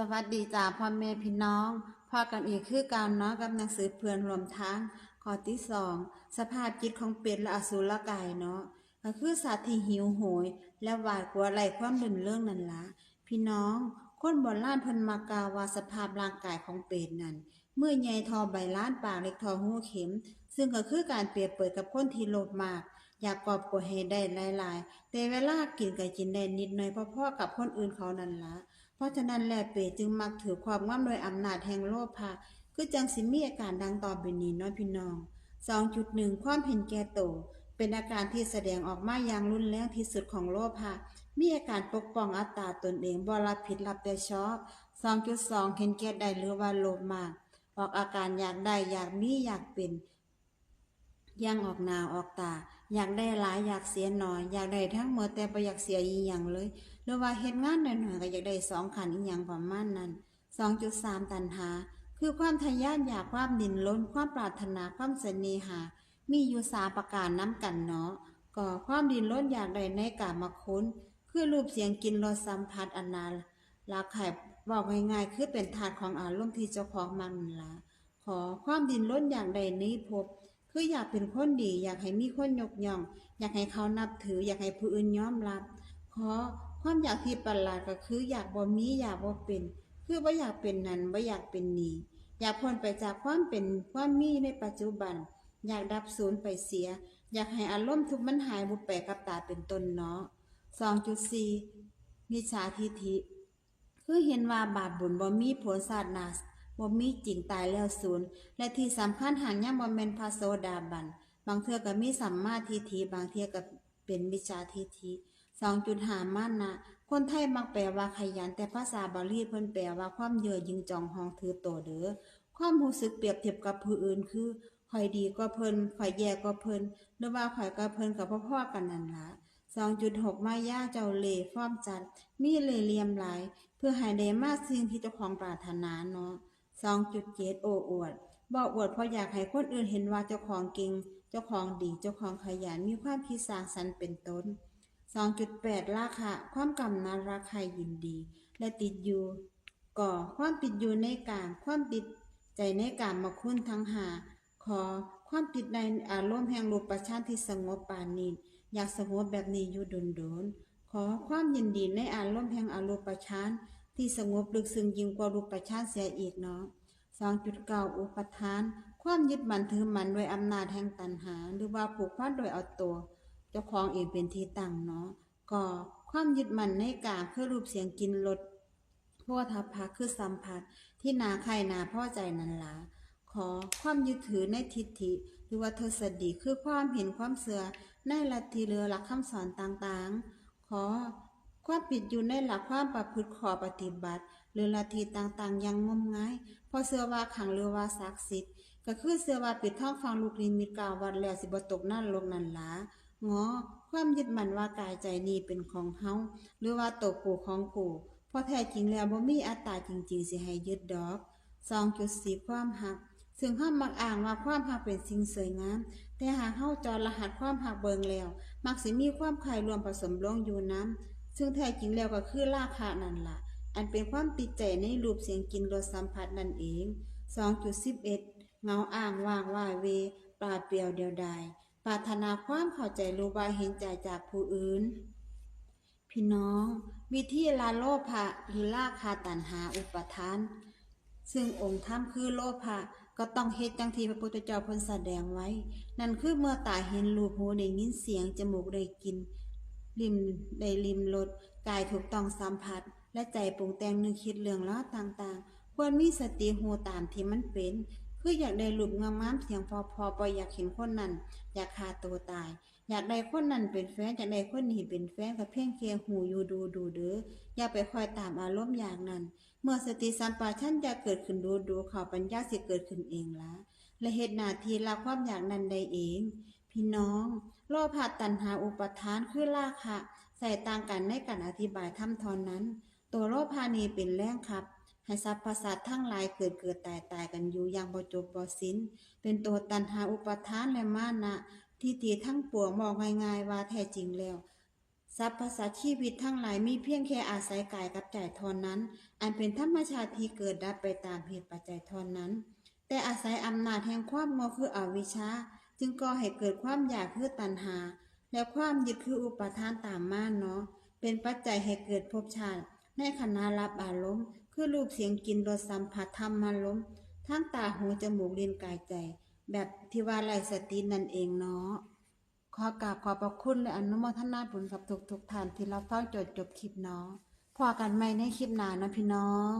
สวัสดีจ้าพ่อแม่พี่น้องพอกันอีกคือการเนาะกับหนังสือเพื่อนรวมทั้งข้อที่สองสภาพจิตของเป็ดและอสุรกายเนาะก็คือสัตว์ที่หิวโหย และหวาดกลัวไรความลื่นเรื่องนั่นละพี่น้องคนโบราณเพิ่นมากาว่าสภาพร่างกายของเป็ดนั้นเมื่อใหญ่ทอใบล้านปากเล็กทอหูเข็ม ซึ่งก็คือการเปรียบเปรยกับคนที่โลภมาก อยากกอบกวให้ได้หลาย ๆ แต่เวลากินก็กินได้นิดหน่อยเพราะๆกับคนอื่นเขานั่นละ เพราะฉะนั้นแลเปจึงมักถือความง่ำโดยอำนาจแห่งโลภะคือจังสิมีอาการดังต่อไปนี้น้อยพี่น้อง 2.1 ความเห็นแก่โตวเป็นอาการที่แสดงออกมาอย่างรุนแรงที่สุดของโลภะมีอาการปกป้องอัตตาตนเองบ่รับผิดรับแต่ชอบ 2.2 เห็นแก่ได้หรือว่าโลภมาก ออกอาการอยากได้อยากมีอยากเป็นย่างออกหนาออกตา อยากได้หลายอยากเสียหน้อย อยากได้ทั้งหมดแต่บ่อยากเสียอีหยังเลยหรือว่าเฮ็ดงานหน่อยๆก็อยากได้สองขันอีหยังประมาณนั้น2.3 ตันหา คือความทะยานอยากความดินล้นความปรารถนาความเสน่หา มีอยู่สาประการน้ำกันเนาะก็ความดินล้นอยากได้ในกามาคุณคือรูปเสียงกินรสสัมผัสอันนารักใครบอกง่ายๆคือเป็นธาตุของอารมณ์ที่เจ้าของมันนั่นละขอความดินล้นอยากได้นี้พบ คืออยากเป็นคนดี อยากให้มีคนยกย่อง อยากให้เขานับถือ อยากให้ผู้อื่นยอมรับขอความอยากที่ประหลาดก็คืออยากบ่มีอยากบ่เป็น คือบ่อยากเป็นนั้นบ่อยากเป็นนี้อยากพ้นไปจากความเป็นความมีในปัจจุบัน อยากดับศูนย์ไปเสีย อยากให้อารมณ์ทุกมันหายบุแปลกับตาเป็นต้นเนาะ2.4มิจฉาทิฐิ คือเห็นว่าบาปบุญบ่มีผลศาสนา บ่มีจริงตายแล้วศูนย์และที่สำคัญหางยังบ่แม่นพระโสดาบัน บางเทื่อก็มีสัมมาทิฏฐิบางเทื่อก็เป็นมิจฉาทิฏฐิ2.5มานะคนไทยมักแปลว่าขยัน แต่ภาษาบาลีเพิ่นแปลว่าความเย่อหยิ่งจองหองถือโตเด้อความรู้สึกเปรียบเทียบกับผู้อื่นคือข่อยดีกว่าเพิ่นข่อยแย่กว่าเพิ่นหรือว่าข่อยกับเพิ่นก็พอๆกันนั่นละ2.6 มาย่าเจ้าเล่ฟ้อมจัด มีเล่เหลี่ยมหลาย เพื่อให้ได้มาสิ่งที่เจ้าของปรารถนาเนาะ 2.7โอ้อวดบอกอวดเพราะอยากให้คนอื่นเห็นว่าเจ้าของเก่ง เจ้าของดี เจ้าของขยัน มีความคิดสร้างสรรค์เป็นต้น 2.8 ราคะ ความกำนัดรักใครยินดี และติดอยู่ ก่อความติดอยู่ในกามความติดใจในกามมาคุณทั้งหา ขอความติดในอารมณ์แห่งรูปประชานที่สงบปานนี้อยากสงบแบบนี้อยู่โดนๆขอความยินดีในอารมณ์แห่งอารมณ์ประชาน ที่สงบลึกซึ้งยิ่งกว่ารูปประชานเสียอีกเนาะ2.9อุปทาน ความยึดมั่นถือมั่นด้วยอำนาจแห่งตัณหา หรือว่าผูกพันโดยเอาตัว เจ้าของเองเป็นที่ตั้งเนาะก็ความยึดมั่นในกามคือรูปเสียงกลินรสโพธาภะคือสัมผัส ที่นาใครนาพ่อใจนั่นละขอความยึดถือในทิฏฐิ หรือว่าทศดีคือความเห็นความเสื่อในลัทธิเรือหลักคำสอนต่างๆ ขอ ความผิดอยู่ในหลักความประพฤติขอปฏิบัติ หรือลัทธิต่างๆ ยังงมงายพราะเสื่อว่าขังหรือว่าศักดิ์สิทธิ์ก็คือเสื่อว่าปิดท้องฟังลูกนิมิตกล่าววัดแล้วสิบตกนั่นลงนั่นหลางอความยึดมั่นว่ากายใจนี้เป็นของเฮาหรือว่าตกกูของกูพราะแท้จริงแล้วบ่มีอัตตาจริง ๆ สิให้ยึดดอก2.4ความหักซึ่งเฮามมักอ้างว่าความหักเป็นสิ่งสวยงาม แต่หากเฮาจอรหัสความหักเบิงแล้ว มักสิมีความใคร่รวมผสมลงอยู่น้ำ ซึ่งแท้จริงแล้วก็คือราคะนั่นล่ะ อันเป็นความติดใจในรูปเสียงกินรสสัมผัสนั่นเอง 2.11 เงาอ่างว่างว่าเวปราเปียวเดียวดายปรารถนาความเข้าใจรู้ว่าเห็นใจจากผู้อื่น พี่น้องวิธีลาโลภะหรือราคาตัณหาอุปทาน ซึ่งองค์ธรรมคือโลภะก็ต้องเฮ็ดจังทีพระพุทธเจ้าเพิ่นแสดงไว้ นั่นคือเมื่อตาเห็นรูปหูได้ยินเสียงจมูกได้กิน ลิ้มได้ลิ้มรสกายถูกต้องสัมผัส และใจปรุงแต่งนึกคิดเรื่องราวต่างๆ ควรมีสติหูตามที่มันเป็น คืออยากได้รูปงามๆเสียงพอๆบ่อยากเห็นคนนั้น อยากฆ่าตัวตาย อยากได้คนนั้นเป็นแฟนอยากได้คนนี้เป็นแฟนก็เพียงแค่หูอยู่ดูดูเด้ออย่าไปคอยตามอารมณ์อย่างนั้น เมื่อสติสัมปชัญญะเกิดขึ้นดูดูเขาปัญญาสิเกิดขึ้นเองละและเหตุนาทีละความอยากนั้นได้เอง พี่น้องโลภะตัณหาอุปทานคือราคะใส่ต่างกันในการอธิบายธรรมทอนนั้น ตัวโลภานีเป็นแรงครับให้สรรพสัตว์ทั้งหลายเกิดเกิดตายตายกันอยู่อย่างบ่จบบ่สิ้น เป็นตัวตัณหาอุปทานและมานะที่ตีทั้งปวงมองง่ายๆว่าแท้จริงแล้วสรรพสัตว์ชีวิตทั้งหลายมีเพียงแค่อาศัยกายกับใจทอนนั้น อันเป็นธรรมชาติที่เกิดดับไปตามเหตุปัจจัยทอนนั้น แต่อาศัยอำนาจแห่งความโง่คืออวิชชา จึงก่อให้เกิดความอยากคือตัณหา และความยึดคืออุปทานตามมาเนาะ เป็นปัจจัยให้เกิดภพชาติ ในขณะรับอารมณ์ คือรูปเสียงกินรสสัมผัสธรรมารมณ์ทั้งตาหูจมูกลิ้นกายใจ แบบที่ว่าไรสตินั่นเองเนาะ ขอกราบขอบพระคุณและอนุโมทนาบุญกับทุกทุกท่านที่รับฟังจนจบคลิปเนาะพอกันใหม่ในคลิปหน้านะพี่น้อง